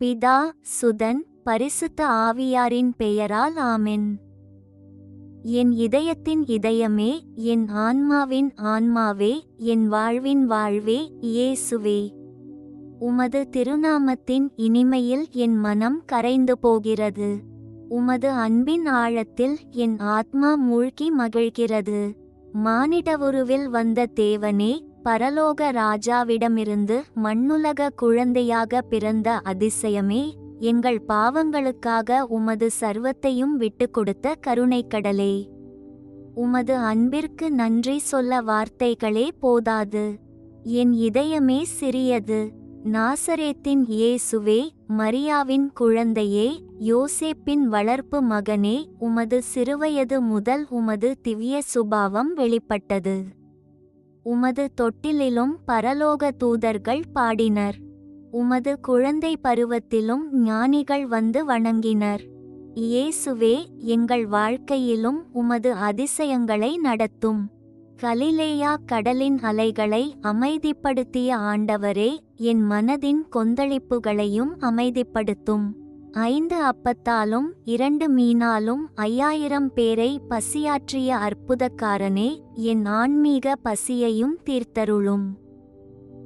பிதா சுதன் பரிசுத்த ஆவியாரின் பெயரால் ஆமென். என் இதயத்தின் இதயமே என் ஆன்மாவின் ஆன்மாவே என் வாழ்வின் வாழ்வே இயேசுவே. உமது திருநாமத்தின் இனிமையில் என் மனம் கரைந்து போகிறது. உமது அன்பின் ஆழத்தில் என் ஆத்மா மூழ்கி மகிழ்கிறது. மானிடவுருவில் வந்த தேவனே பரலோக ராஜாவிடமிருந்து மண்ணுலக குழந்தையாக பிறந்த அதிசயமே எங்கள் பாவங்களுக்காக உமது சர்வத்தையும் விட்டுக் கொடுத்த கருணைக்கடலே. உமது அன்பிற்கு நன்றி சொல்ல வார்த்தைகளே போதாது. என் இதயமே சிறியது. நாசரேத்தின் இயேசுவே மரியாவின் குழந்தையே யோசேப்பின் வளர்ப்பு மகனே உமது சிறுவயது முதல் உமது திவ்ய சுபாவம் வெளிப்பட்டது. உமது தொட்டிலிலும் பரலோக தூதர்கள் பாடினர். உமது குழந்தை பருவத்திலும் ஞானிகள் வந்து வணங்கினர். இயேசுவே எங்கள் வாழ்க்கையிலும் உமது அதிசயங்களை நடத்தும். கலிலேயா கடலின் அலைகளை அமைதிப்படுத்திய ஆண்டவரே என் மனதின் கொந்தளிப்புகளையும் அமைதிப்படுத்தும். ஐந்து அப்பத்தாலும் இரண்டு மீனாலும் ஐயாயிரம் பேரை பசியாற்றிய அற்புதக்காரனே என் ஆன்மீக பசியையும் தீர்த்தருளும்.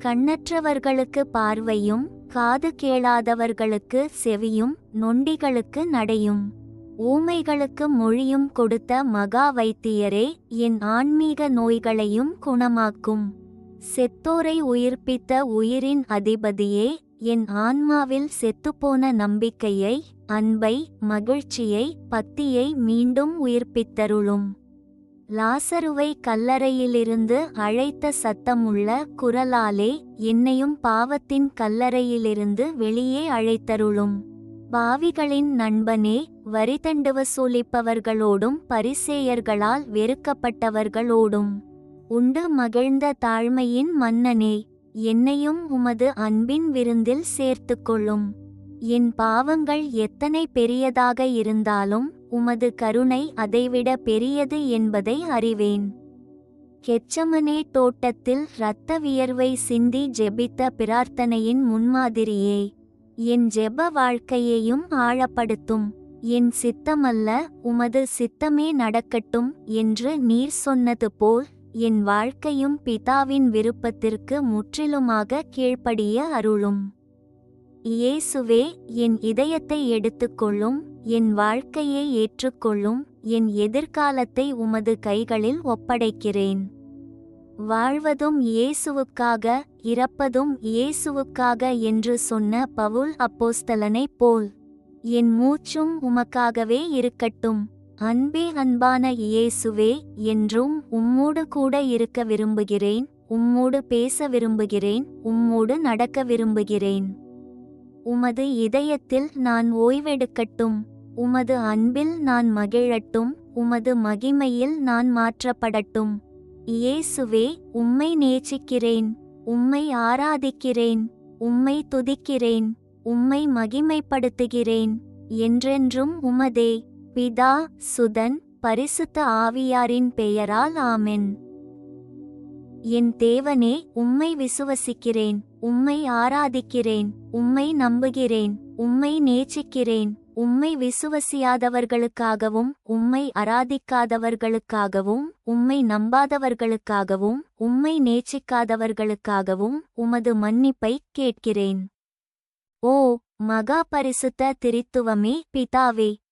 கண்ணற்றவர்களுக்கு பார்வையும் காது கேளாதவர்களுக்கு செவியும் நொண்டிகளுக்கு நடையும். ஊமைகளுக்கு மொழியும் கொடுத்த மகா வைத்தியரே என் ஆன்மீக நோய்களையும் குணமாக்கும். செத்தோரை உயிர்ப்பித்த உயிரின் அதிபதியே என் ஆன்மாவில் செத்துப்போன நம்பிக்கையை அன்பை மகிழ்ச்சியை பக்தியை மீண்டும் உயிர்ப்பித்தருளும். லாசருவை கல்லறையிலிருந்து அழைத்த சத்தமுள்ள குரலாலே என்னையும் பாவத்தின் கல்லறையிலிருந்து வெளியே அழைத்தருளும். பாவிகளின் நண்பனே வரிதண்டு வசூலிப்பவர்களோடும் பரிசேயர்களால் வெறுக்கப்பட்டவர்களோடும். உண்டு மகிழ்ந்த தாழ்மையின் மன்னனே என்னையும் உமது அன்பின் விருந்தில் சேர்த்துக்கொள்ளும். என் பாவங்கள் எத்தனை பெரியதாக இருந்தாலும் உமது கருணை அதைவிட பெரியது என்பதை அறிவேன். கெச்சமனே தோட்டத்தில் இரத்த வியர்வை சிந்தி ஜெபித்த பிரார்த்தனையின் முன்மாதிரியே. என் ஜெப வாழ்க்கையையும் ஆழப்படுத்தும். என் சித்தமல்ல உமது சித்தமே நடக்கட்டும் என்று நீர் சொன்னது போல் என் வாழ்க்கையும் பிதாவின் விருப்பத்திற்கு முற்றிலுமாக கீழ்ப்படிய அருளும். இயேசுவே என் இதயத்தை எடுத்துக்கொள்ளும் என் வாழ்க்கையை ஏற்றுக்கொள்ளும் என் எதிர்காலத்தை உமது கைகளில் ஒப்படைக்கிறேன். வாழ்வதும் இயேசுவுக்காக இறப்பதும் இயேசுவுக்காக என்று சொன்ன பவுல் அப்போஸ்தலனைப் போல் என் மூச்சும் உமக்காகவே இருக்கட்டும். அன்பே அன்பான இயேசுவே என்றும் உம்மோடு கூட இருக்க விரும்புகிறேன் உம்மோடு பேச விரும்புகிறேன் உம்மோடு நடக்க விரும்புகிறேன். உமது இதயத்தில் நான் ஓய்வெடுக்கட்டும் உமது அன்பில் நான் மகிழட்டும் உமது மகிமையில் நான் மாற்றப்படட்டும். இயேசுவே உம்மை நேசிக்கிறேன் உம்மை ஆராதிக்கிறேன் உம்மை துதிக்கிறேன் உம்மை மகிமைப்படுத்துகிறேன் என்றென்றும் உமதே. பிதா சுதன் பரிசுத்த ஆவியாரின் பெயரால் ஆமென். என் தேவனே உம்மை விசுவசிக்கிறேன் உம்மை ஆராதிக்கிறேன் உம்மை நம்புகிறேன் உம்மை நேசிக்கிறேன் உம்மை விசுவசியாதவர்களுக்காகவும் உம்மை அராதிக்காதவர்களுக்காகவும் உம்மை நம்பாதவர்களுக்காகவும் உம்மை நேசிக்காதவர்களுக்காகவும் உமது மன்னிப்பை கேட்கிறேன். ஓ மகா பரிசுத்த திரித்துவமே பிதாவே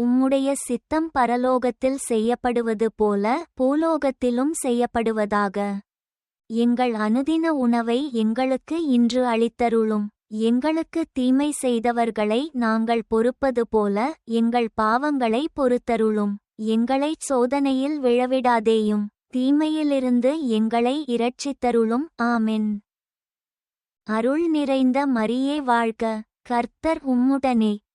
உம்முடைய சித்தம் பரலோகத்தில் செய்யப்படுவது போல பூலோகத்திலும் செய்யப்படுவதாக. எங்கள் அனுதின உணவை எங்களுக்கு இன்று அளித்தருளும். எங்களுக்கு தீமை செய்தவர்களை நாங்கள் பொறுப்பது போல எங்கள் பாவங்களை பொறுத்தருளும். எங்களைச் சோதனையில் விழவிடாதேயும். தீமையிலிருந்து எங்களை இரட்சித்தருளும். ஆமென். அருள் நிறைந்த மரியே வாழ்க. கர்த்தர் உம்முடனே.